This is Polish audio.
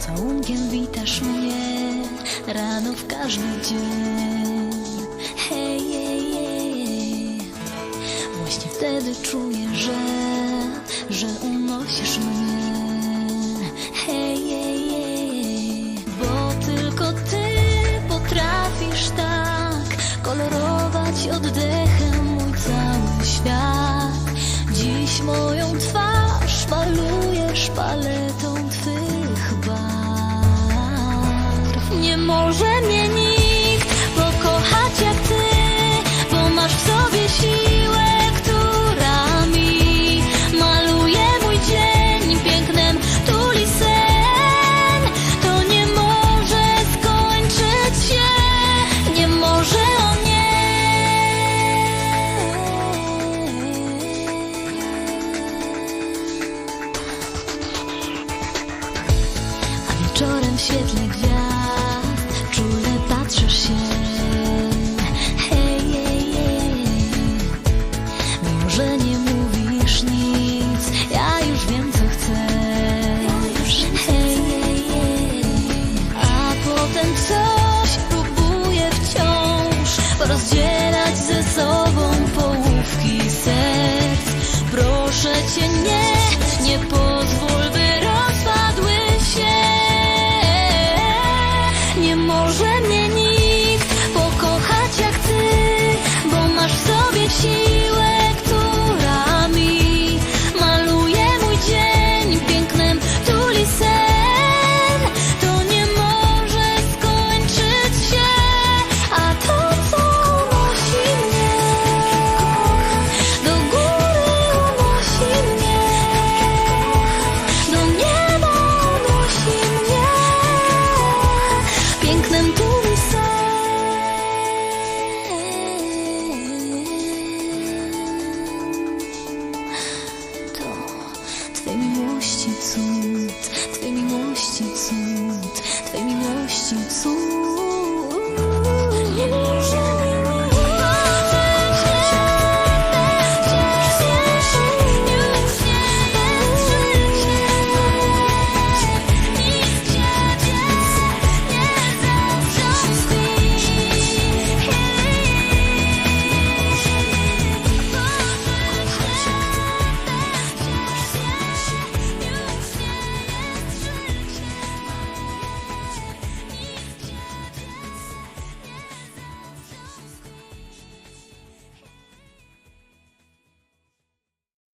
Pocałunkiem witasz mnie rano w każdy dzień. Hej, jej, jej. Właśnie wtedy czuję, że, że unosisz mnie. Hej, jej, jej. Bo tylko ty potrafisz tak kolorować oddechem mój cały świat. Dziś moją twarz malujesz paletą może mnie nikt pokochać jak ty, bo masz w sobie siłę, która mi maluje mój dzień pięknem tuli sen. To nie może skończyć się, nie może o nie. A wieczorem w świetle раз soon.